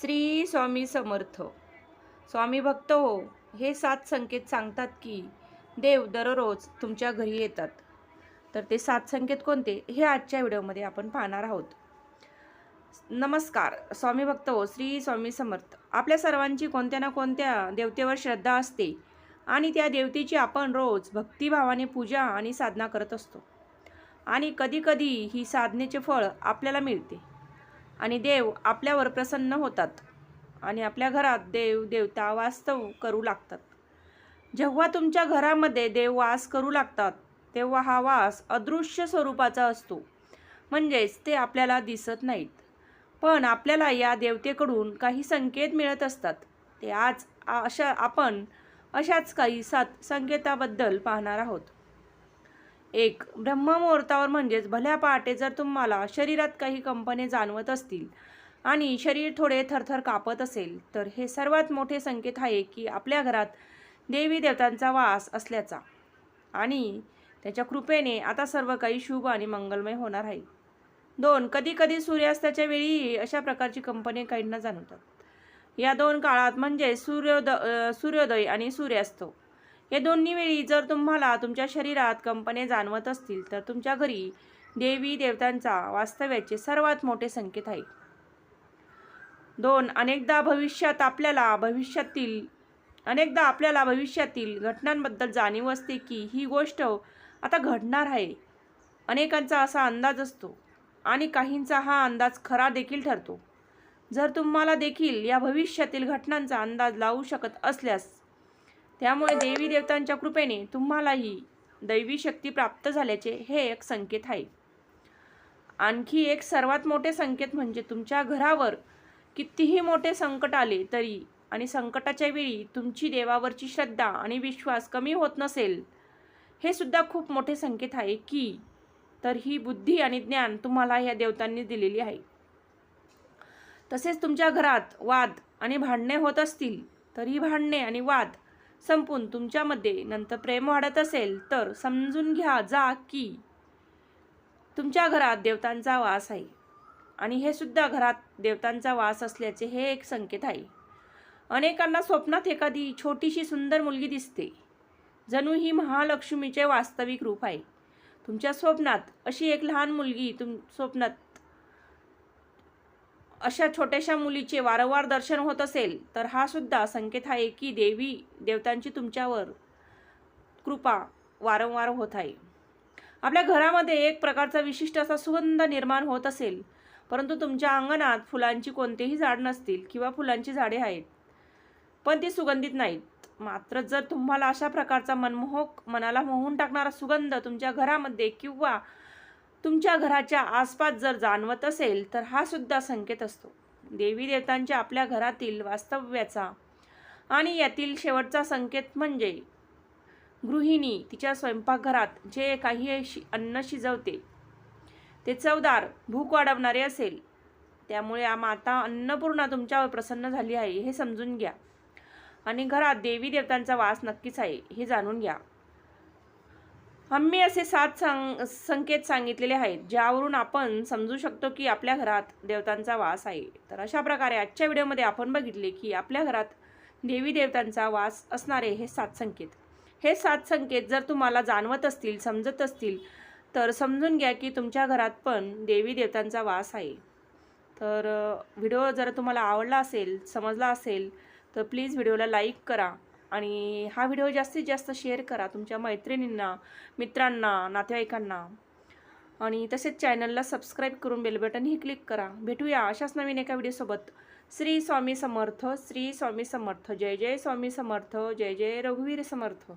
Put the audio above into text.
श्री स्वामी समर्थ. स्वामी भक्त हो हे सात संकेत सांगतात की देव दररोज तुमच्या घरी येतात. तर ते सात संकेत कोणते? हे आजच्या व्हिडिओमध्ये आपण पाहणार आहोत. नमस्कार स्वामी भक्त हो श्री स्वामी समर्थ. आपल्या सर्वांची कोणत्या ना कोणत्या देवतेवर श्रद्धा असते आणि त्या देवतेची आपण रोज भक्तिभावाने पूजा आणि साधना करत असतो. आणि कधीकधी ही साधनेचे फळ आपल्याला मिळते. आणि देव आपल्यावर प्रसन्न होतात. आणि आपल्या घरात देव देवता वास्तव करू लागतात. जेव्हा तुमच्या घरामध्ये देव वास करू लागतात तेव्हा हा वास अदृश्य स्वरूपाचा असतो. म्हणजेच ते आपल्याला दिसत नाहीत. पण आपल्याला या देवतेकडून काही संकेत मिळत असतात. ते आज अशा आपण अशाच काही सात संकेताबद्दल पाहणार आहोत. एक ब्रह्ममुहूर्तावर म्हणजेच भल्या पहाटे जर तुम्हाला शरीरात काही कंपने जाणवत असतील आणि शरीर थोडे थरथर कापत असेल तर हे सर्वात मोठे संकेत आहे की आपल्या घरात देवी देवतांचा वास असल्याचा. आणि त्याच्या कृपेने आता सर्व काही शुभ आणि मंगलमय होणार आहे. दोन कधी कधी सूर्यास्ताच्या वेळी अशा प्रकारची कंपनी काहींना जाणवतात. या दोन काळात म्हणजे सूर्योद सूर्योदय आणि सूर्यास्त. या दोन्ही वेळी जर तुम्हाला तुमच्या शरीरात कंपने जाणवत असतील तर तुमच्या घरी देवी देवतांचा वास्तव्याचे सर्वात मोठे संकेत आहे. दोन अनेकदा भविष्यात आपल्याला भविष्यातील अनेकदा आपल्याला भविष्यातील घटनांबद्दल जाणीव असते की ही गोष्ट आता घडणार आहे. अनेकांचा असा अंदाज असतो आणि काहींचा हा अंदाज खरा देखील ठरतो. जर तुम्हाला देखील या भविष्यातील घटनांचा अंदाज लावू शकत असल्यास त्यामुळे देवी देवतांच्या कृपेने तुम्हालाही दैवी शक्ती प्राप्त झाल्याचे हे एक संकेत आहे. आणखी एक सर्वात मोठे संकेत म्हणजे तुमच्या घरावर कितीही मोठे संकट आले तरी आणि संकटाच्या वेळी तुमची देवावरची श्रद्धा आणि विश्वास कमी होत नसेल हे सुद्धा खूप मोठे संकेत आहे की तर ही बुद्धी आणि ज्ञान तुम्हाला या देवतांनी दिलेली आहे. तसेच तुमच्या घरात वाद आणि भांडणे होत असतील तर ही भांडणे आणि वाद संपून तुमच्यामध्ये नंतर प्रेम वाढत असेल तर समजून घ्या जा की तुमच्या घरात देवतांचा वास आहे. आणि हे सुद्धा घरात देवतांचा वास असल्याचे हे एक संकेत आहे. अनेकांना स्वप्नात एखादी छोटीशी सुंदर मुलगी दिसते. जणू ही महालक्ष्मीचे वास्तविक रूप आहे. तुमच्या स्वप्नात अशी एक लहान मुलगी तुम स्वप्नात अशा छोट्याशा मुलीचे वारंवार दर्शन होत असेल तर हा सुद्धा संकेत आहे की देवी देवतांची तुमच्यावर कृपा वारंवार होत आहे. आपल्या घरामध्ये एक प्रकारचा विशिष्ट असा सुगंध निर्माण होत असेल परंतु तुमच्या अंगणात फुलांची कोणतेही झाड नसतील किंवा फुलांची झाडे आहेत पण ती सुगंधित नाहीत. मात्र जर तुम्हाला अशा प्रकारचा मनमोहक मनाला मोहून टाकणारा सुगंध तुमच्या घरामध्ये किंवा तुमच्या घराच्या आसपास जर जाणवत असेल तर हा सुद्धा संकेत असतो. देवी देवतांच्या आपल्या घरातील वास्तव्याचा आणि यातील शेवटचा संकेत म्हणजे गृहिणी तिच्या स्वयंपाकघरात जे काही शि अन्न शिजवते ते चवदार भूक वाढवणारे असेल. त्यामुळे माता अन्नपूर्णा तुमच्यावर प्रसन्न झाली आहे हे समजून घ्या. आणि घरात देवी देवतांचा वास नक्कीच आहे हे जाणून घ्या. आम्ही असे सात सांग संकेत सांगितलेले आहेत ज्यावरून आपण समजू शकतो की आपल्या घरात देवतांचा वास आहे. तर अशा प्रकारे आजच्या व्हिडिओमध्ये आपण बघितले की आपल्या घरात देवी देवतांचा वास असणारे हे सात संकेत. हे सात संकेत जर तुम्हाला जाणवत असतील समजत असतील तर समजून घ्या की तुमच्या घरात पण देवी देवतांचा वास आहे. तर व्हिडिओ जर तुम्हाला आवडला असेल समजला असेल तर प्लीज व्हिडिओला लाईक करा. आणि हा व्हिडिओ जास्तीत जास्त शेअर करा तुमच्या मैत्रिणींना मित्रांना नातेवाईकांना. आणि तसेच चॅनलला सबस्क्राईब करून बेलबटनही क्लिक करा. भेटूया अशाच नवीन एका व्हिडिओसोबत. श्री स्वामी समर्थ श्री स्वामी समर्थ. जय जय स्वामी समर्थ. जय जय रघुवीर समर्थ.